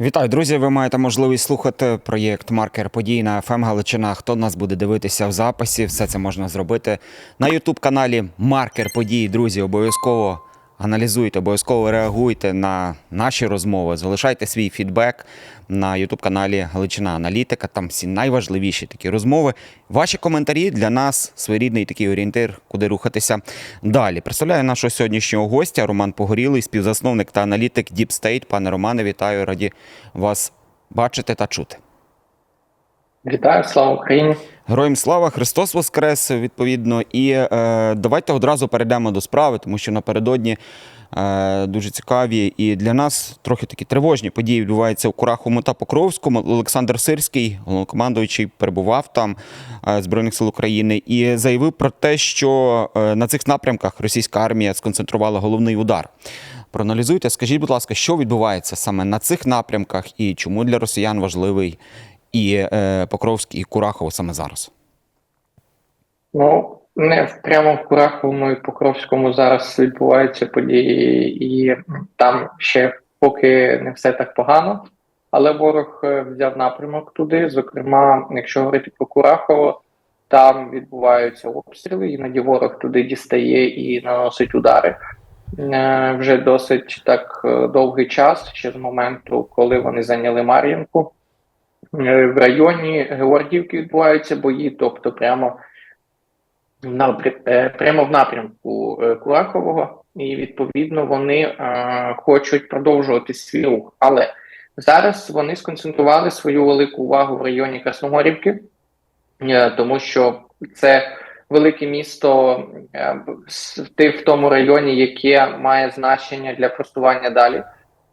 Вітаю, друзі! Ви маєте можливість слухати проєкт Маркер подій на ФМ Галичина. Хто нас буде дивитися в записі? Все це можна зробити на Ютуб каналі Маркер подій. Друзі, обов'язково аналізуйте, обов'язково реагуйте на наші розмови. Залишайте свій фідбек на Ютуб каналі Галичина Аналітика. Там всі найважливіші такі розмови. Ваші коментарі для нас своєрідний такий орієнтир, куди рухатися далі. Представляю нашого сьогоднішнього гостя Роман Погорілий, співзасновник та аналітик Deep State. Пане Романе, вітаю, раді вас бачити та чути. Вітаю, слава Україні! Героям слава Христос Воскрес, відповідно. І е, давайте одразу перейдемо до справи, тому що напередодні е, дуже цікаві і для нас трохи такі тривожні події відбуваються у Кураховому та Покровському. Олександр Сирський, головнокомандуючий, перебував там е, Збройних сил України і заявив про те, що е, на цих напрямках російська армія сконцентрувала головний удар. Проаналізуйте, скажіть, будь ласка, що відбувається саме на цих напрямках і чому для росіян важливий і е, Покровський, і Курахово саме зараз? Ну не прямо в Кураховому і Покровському зараз відбуваються події, і там ще поки не все так погано. Але ворог е, взяв напрямок туди. Зокрема, якщо говорити про Курахово, там відбуваються обстріли, іноді ворог туди дістає і наносить удари. Е, Вже досить так довгий час, ще з моменту, коли вони зайняли Мар'їнку. Е, В районі Георгіївки відбуваються бої, тобто прямо е, прямо в напрямку е, Курахового, і відповідно вони хочуть продовжувати свій рух. Але зараз вони сконцентрували свою велику увагу в районі Красногорівки, тому що це велике місто в тому районі, яке має значення для просування далі.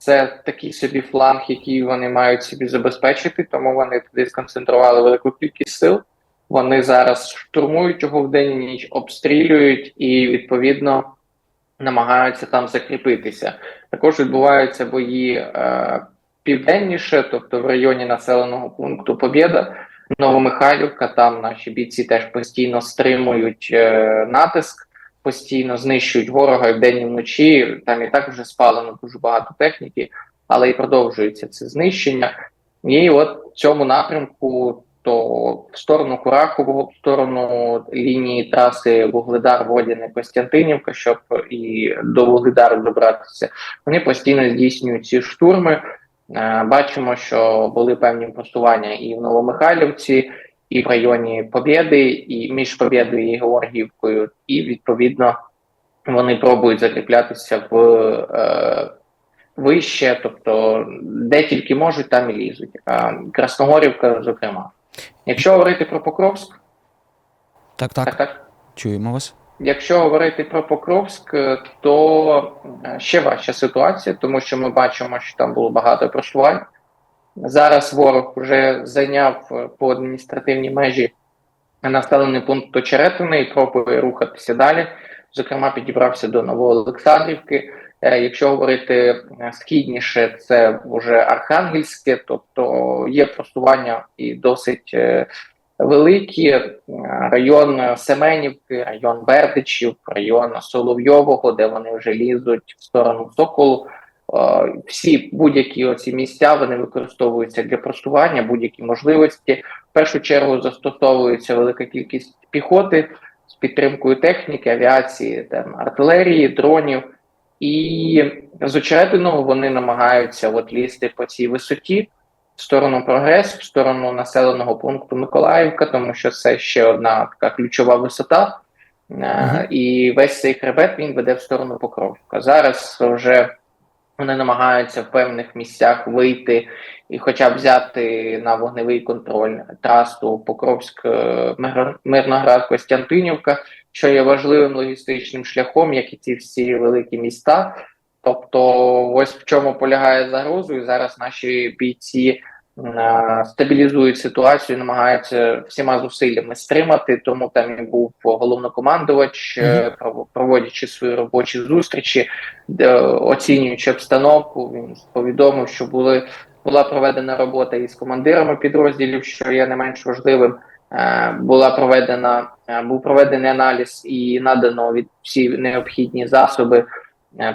Це такий собі фланг, який вони мають собі забезпечити, тому вони туди сконцентрували велику кількість сил. Вони зараз штурмують його в день і ніч, обстрілюють і відповідно намагаються там закріпитися. Також відбуваються бої е, південніше, тобто в районі населеного пункту Побєда, Новомихайлівка. Там наші бійці теж постійно стримують е, натиск, постійно знищують ворога і вдень і вночі. Там і так вже спалено дуже багато техніки, але і продовжується це знищення. І от в цьому напрямку то в сторону Курахового, в сторону лінії траси Вугледар, Водяне, Костянтинівка, щоб і до Вугледару добратися, вони постійно здійснюють ці штурми. Е, Бачимо, що були певні просування і в Новомихайлівці, і в районі Побєди, і між Побєдою і Георгіївкою, і відповідно вони пробують закріплятися в е, вище, тобто де тільки можуть, там і лізуть. А Красногорівка, зокрема. Якщо говорити про Покровськ, Так, так, так. чуємо вас. Якщо говорити про Покровськ, то е, ще важча ситуація, тому що ми бачимо, що там було багато просувань. Зараз ворог вже зайняв е, по адміністративній межі населений пункт Очеретини і пробує рухатися далі. Зокрема, підібрався до Новоолександрівки. Е, Якщо говорити е, східніше, це вже Архангельське, тобто є просування і досить великі. Район Семенівки, район Бердичів, район Соловйового, де вони вже лізуть в сторону Соколу. Всі будь-які оці місця вони використовуються для просування, будь-які можливості. В першу чергу застосовується велика кількість піхоти з підтримкою техніки, авіації, там, артилерії, дронів. І з очеретиного вони намагаються от лізти по цій висоті в сторону прогрес, в сторону населеного пункту Миколаївка, тому що це ще одна така ключова висота. Е, Мгм. І весь цей хребет він веде в сторону Покровська. Зараз вже вони намагаються в певних місцях вийти і хоча б взяти на вогневий контроль трасу Покровськ, е, Мирноград, Костянтинівка, що є важливим логістичним шляхом, як і ці всі великі міста. Тобто, ось в чому полягає загрозу, і зараз наші бійці стабілізують ситуацію, намагаються всіма зусиллями стримати. Тому там і був головнокомандувач, е, пров- проводячи свої робочі зустрічі, оцінюючи обстановку, він повідомив, що були була проведена робота із командирами підрозділів, що є не менш важливим. Е, Була проведена, е, був проведений аналіз і надано від всі необхідні засоби е,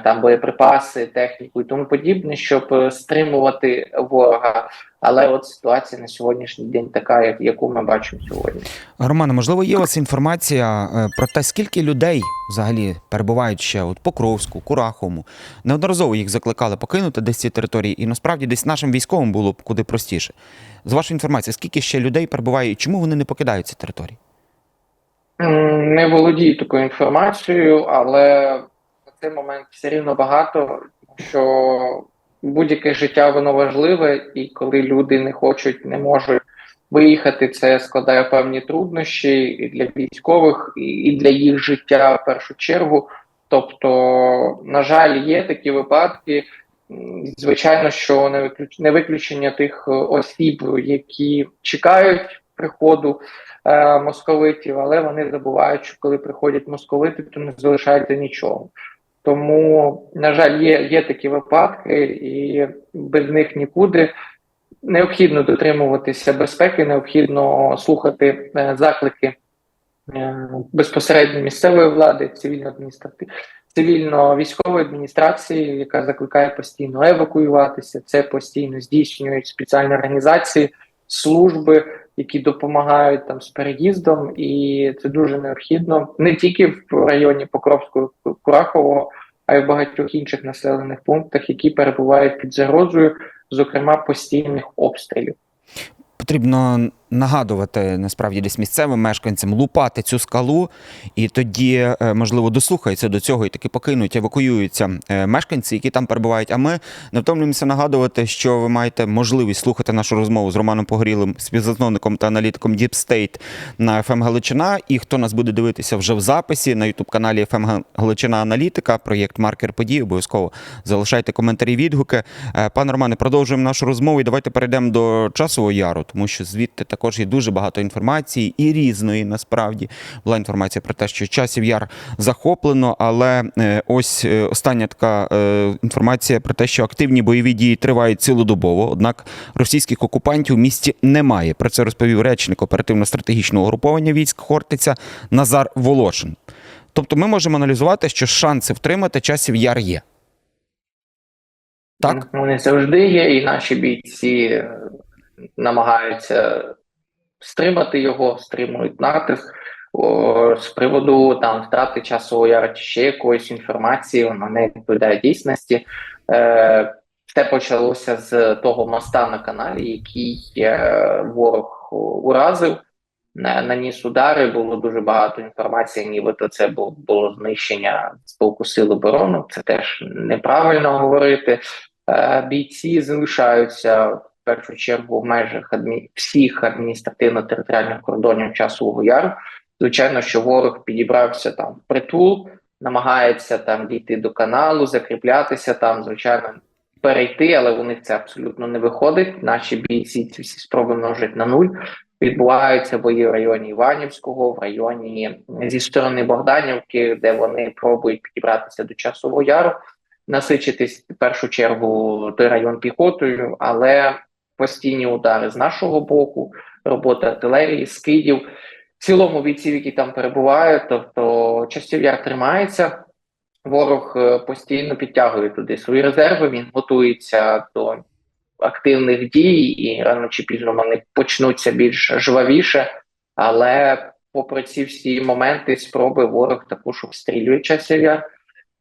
там боєприпаси, техніку і тому подібне, щоб е, стримувати ворога. Але от ситуація на сьогоднішній день така, як яку ми бачимо сьогодні. Романе, можливо, є у вас інформація е, про те, скільки людей взагалі перебувають ще от Покровську, Кураховому. Неодноразово їх закликали покинути десь ці території, і насправді десь нашим військовим було б куди простіше. З вашої інформації, скільки ще людей перебуває і чому вони не покидають ці території? Не володію такою інформацією, але цей момент все рівно багато, що будь-яке життя воно важливе, і коли люди не хочуть, не можуть виїхати, це складає певні труднощі і для військових, і- для їх життя в першу чергу. Тобто, на жаль, є такі випадки. Звичайно, що не не виключення тих е, осіб, які чекають приходу е, московитів, але вони забувають, що коли приходять московити, то не залишається нічого. Тому, на жаль, є, є такі випадки, і без них нікуди. Необхідно дотримуватися безпеки, необхідно слухати е, заклики е, безпосередньо місцевої влади, цивільно адміністратив цивільно-військової адміністрації, яка закликає постійно евакуюватися. Це постійно здійснюють спеціальні організації, служби, які допомагають там з переїздом, і це дуже необхідно не тільки в районі Покровського Курахового, а й в багатьох інших населених пунктах, які перебувають під загрозою, зокрема постійних обстрілів. Потрібно нагадувати насправді десь місцевим мешканцям лупати цю скалу, і тоді, е, можливо, дослухаються до цього і таки покинуть, евакуюються е, мешканці, які там перебувають. А ми не втомлюємося нагадувати, що ви маєте можливість слухати нашу розмову з Романом Погорілим, співзасновником та аналітиком Deep State на FM Галичина. І хто нас буде дивитися вже в записі на youtube каналі FM Галичина Аналітика, проєкт Маркер подій. Обов'язково залишайте коментарі, відгуки. Е, Пане Романе, продовжуємо нашу розмову і давайте перейдемо до часового яру, тому що звідти також є дуже багато інформації і різної насправді була інформація про те, що часів яр захоплено, але е, ось е, остання така е, інформація про те, що активні бойові дії тривають цілодобово. Однак російських окупантів у місті немає. Про це розповів речник оперативно-стратегічного угруповання військ Хортиця Назар Волошин. Тобто, ми можемо аналізувати, що шанси втримати часів яр є. Так? Вони завжди є, і наші бійці намагаються стримати його, стримують натиск. З приводу там втрати часового яру чи ще якоїсь інформації, вона не відповідає дійсності. Е, почалося з того моста на каналі, який е, ворог уразив, на- наніс удари. Було дуже багато інформації, нібито це було, знищення з боку сил оборони. Це теж неправильно говорити. Е, бійці залишаються першу чергу в межах адмі... всіх адміністративно-територіальних кордонів часового яру. Звичайно, що ворог підібрався там в притул, намагається там дійти до каналу, закріплятися там, звичайно, перейти, але у них це абсолютно не виходить. Наші бійці ці всі спроби множать на нуль. Відбуваються бої в районі Іванівського, в районі зі сторони Богданівки, де вони пробують підібратися до часового яру насичитись в першу чергу той район піхотою, але постійні удари з нашого боку, робота артилерії, скидів, в цілому бійців, які там перебувають, тобто часів яр тримається. Ворог е, постійно підтягує туди свої резерви. Він готується до активних дій, і рано чи пізно вони почнуться більш жвавіше. Але, попри ці всі моменти, спроби ворог також обстрілює часів яр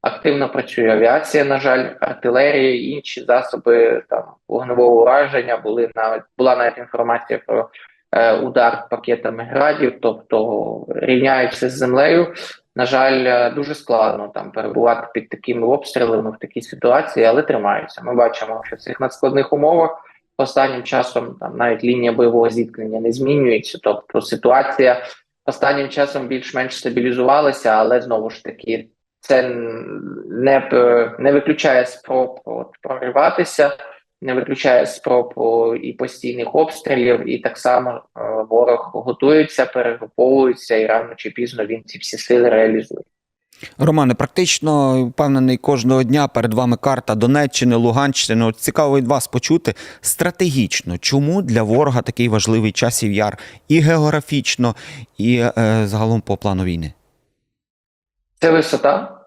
активно працює авіація, на жаль, артилерія, і інші засоби там вогневого ураження. Були навіть була навіть інформація про е, удар пакетами градів, тобто рівняються з землею. На жаль, е, дуже складно там перебувати під такими обстрілами в такій ситуації, але тримаються. Ми бачимо, що в цих надскладних умовах останнім часом там навіть лінія бойового зіткнення не змінюється. Тобто ситуація останнім часом більш-менш стабілізувалася, але знову ж таки це не, не виключає спроб от, прориватися, не виключає спроб і постійних обстрілів, і так само е, ворог готується, перегруповується, і рано чи пізно він ці всі сили реалізує. Романе, практично впевнений кожного дня перед вами карта Донеччини, Луганщини. От цікаво від вас почути стратегічно, чому для ворога такий важливий часів яр і географічно, і е, загалом по плану війни. Це висота.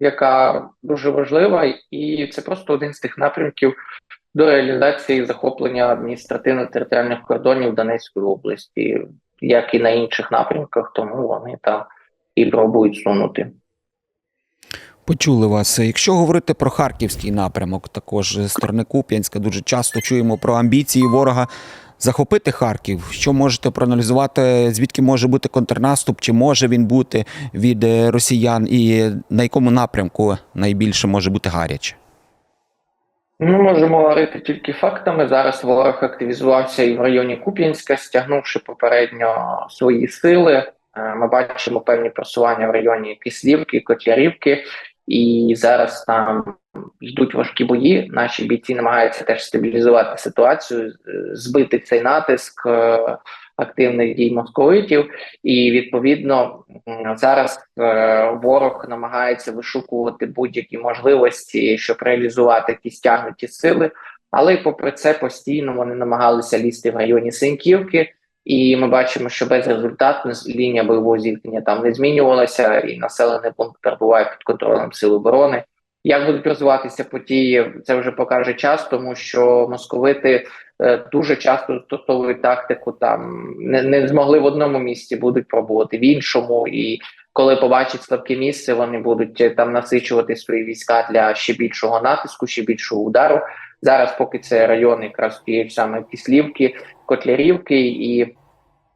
яка дуже важлива, і це просто один з тих напрямків до реалізації захоплення адміністративно-територіальних кордонів Донецької області, як і на інших напрямках, тому вони там і пробують сунути. Почули вас. Якщо говорити про харківський напрямок, також сторони Куп'янська, дуже часто чуємо про амбіції ворога захопити Харків. Що можете проаналізувати? Звідки може бути контрнаступ? Чи може він бути від е, росіян, і на якому напрямку найбільше може бути гаряче? Ми можемо говорити тільки фактами. Зараз ворог активізувався і в районі Куп'янська, стягнувши попередньо свої сили. Е, Ми бачимо певні просування в районі Кислівки, Котлярівки, і зараз там йдуть важкі бої. Наші бійці намагаються теж стабілізувати ситуацію, збити цей натиск е, активних дій московитів. І відповідно зараз е, ворог намагається вишукувати будь-які можливості, щоб реалізувати ті стягнуті сили. Але попри це постійно вони намагалися лізти в районі Синьківки. І ми бачимо, що безрезультатно лінія бойового зіткнення там не змінювалася, і населений пункт перебуває під контролем сил оборони. Як будуть розвиватися події, це вже покаже час, тому що московити е, дуже часто застосовують тактику. Там не, не змогли в одному місці, будуть пробувати в іншому. І коли побачать слабке місце, вони будуть е, там насичувати свої війська для ще більшого натиску, ще більшого удару. Зараз, поки це райони якраз тієї саме Кислівки, Котлярівки, і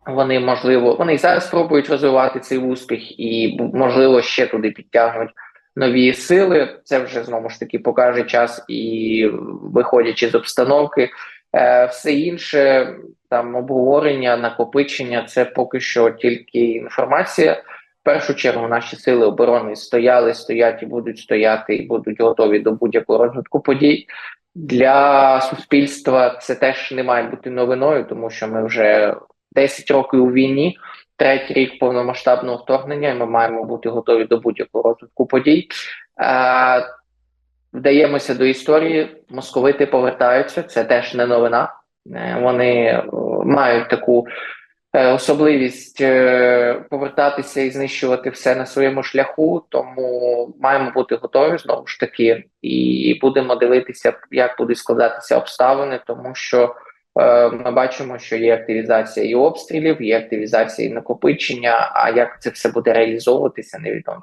вони можливо вони і зараз спробують розвивати цей успіх, і можливо ще туди підтягнуть нові сили. Це вже знову ж таки покаже час і виходячи з обстановки. Е, все інше там обговорення, накопичення це поки що тільки інформація. Першу чергу наші сили оборони стояли, стоять і будуть стояти, і будуть готові до будь-якого розвитку подій. Для суспільства це теж не має бути новиною, тому що ми вже 10 років у війні, третій рік повномасштабного вторгнення, і ми маємо бути готові до будь-якого розвитку подій. Е, вдаємося до історії. Московити повертаються. Це теж не новина. Е, Вони е, мають таку особливість е, повертатися і знищувати все на своєму шляху. Тому маємо бути готові знову ж таки, і будемо дивитися, як будуть складатися обставини, тому що. Е, Ми бачимо, що є активізація і обстрілів, є активізація і накопичення. А як це все буде реалізовуватися, невідомо.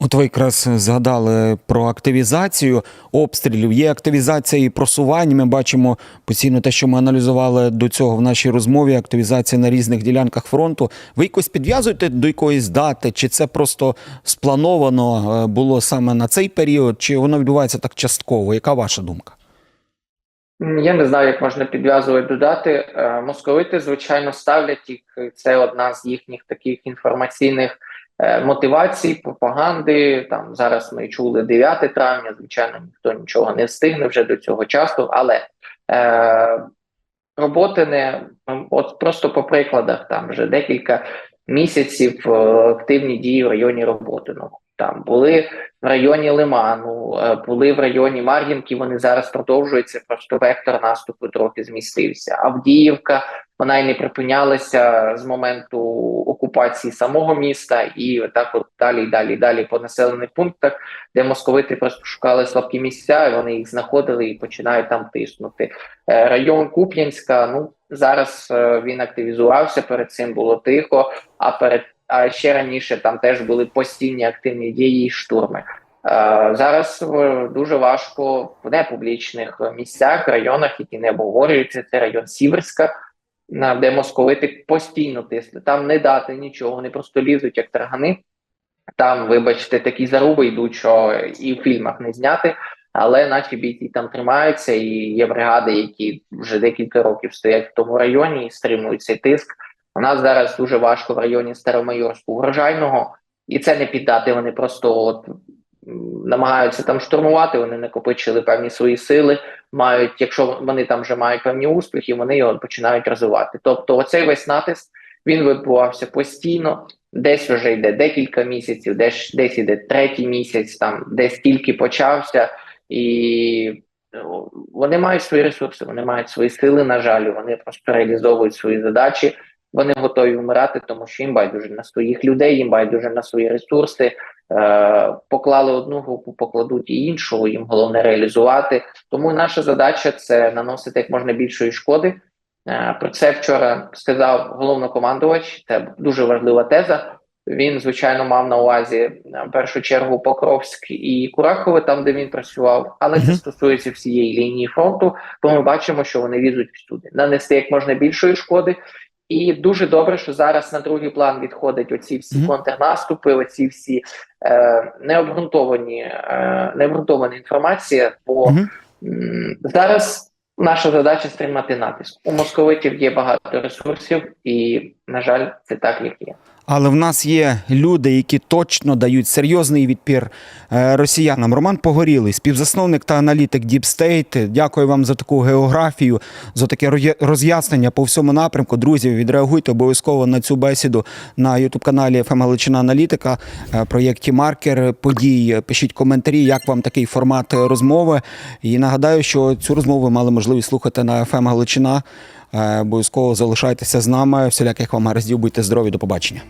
От ви якраз згадали про активізацію обстрілів. Є активізація і просувань. Ми бачимо постійно те, що ми аналізували до цього в нашій розмові. Активізація на різних ділянках фронту. Ви якось підв'язуєте до якоїсь дати, чи це просто сплановано е, було саме на цей період, чи воно відбувається так частково? Яка ваша думка? Я не знаю, як можна підв'язувати додати. Е, Московити, звичайно, ставлять їх. Це одна з їхніх таких інформаційних е, мотивацій, пропаганди. Там зараз ми чули 9 травня. Звичайно, ніхто нічого не встигне вже до цього часу, але е, роботи не от просто по прикладах. Там вже декілька місяців е, активні дії в районі роботи. Там були в районі Лиману, е, були в районі Мар'їнки. Вони зараз продовжуються. Просто вектор наступу трохи змістився. Авдіївка вона й не припинялася з моменту окупації самого міста, і так от далі, далі, далі по населених пунктах, де московити просто шукали слабкі місця, і вони їх знаходили і починають там тиснути. Е, Район Куп'янська. Ну зараз е, він активізувався. Перед цим було тихо. А перед а ще раніше там теж були постійні активні дії і штурми. Е, Зараз дуже важко в непублічних місцях, районах, які не обговорюються. Це район Сіверська, де московити постійно тисли. Там не дати нічого, вони просто лізуть як таргани. Там, вибачте, такі заруби йдуть, що і в фільмах не зняти. Але наші бійці там тримаються, і є бригади, які вже декілька років стоять в тому районі і стримують цей тиск. У нас зараз дуже важко в районі Старомайорську врожайного, і це не піддати. Вони просто от намагаються там штурмувати. Вони накопичили певні свої сили. Мають, якщо вони там вже мають певні успіхи, вони його починають розвивати. Тобто, оцей весь натиск він відбувався постійно. Десь вже йде декілька місяців, десь десь іде третій місяць, там десь тільки почався, і ну, вони мають свої ресурси, вони мають свої сили. На жаль, вони просто реалізовують свої задачі. Вони готові вмирати, тому що їм байдуже на своїх людей, їм байдуже на свої ресурси. Е, поклали одну групу, покладуть і іншу. Їм головне реалізувати. Тому наша задача це наносити як можна більшої шкоди. Е, Про це вчора сказав головнокомандувач. Це дуже важлива теза. Він, звичайно, мав на увазі е, в першу чергу Покровськ і Курахове, там де він працював, але це стосується всієї лінії фронту. Бо ми бачимо, що вони лізуть всюди, нанести як можна більшої шкоди. І дуже добре, що зараз на другий план відходять оці всі Мгм. контрнаступи, оці всі е, необґрунтовані, е, необґрунтована інформація. Бо mm -hmm. зараз наша задача стримати натиск. У московитів є багато ресурсів, і на жаль, це так як є. Але в нас є люди, які точно дають серйозний відпір е, росіянам. Роман Погорілий, співзасновник та аналітик Deep State. Дякую вам за таку географію, за таке роз'яснення по всьому напрямку. Друзі, відреагуйте обов'язково на цю бесіду на ютуб каналі ФМ Галичина Аналітика, е, проєкті Маркер подій. Пишіть коментарі, як вам такий формат розмови. І нагадаю, що цю розмову мали можливість слухати на ФМ Галичина. Е, Обов'язково залишайтеся з нами. Всіляких вам гараздів, будьте здорові, до побачення.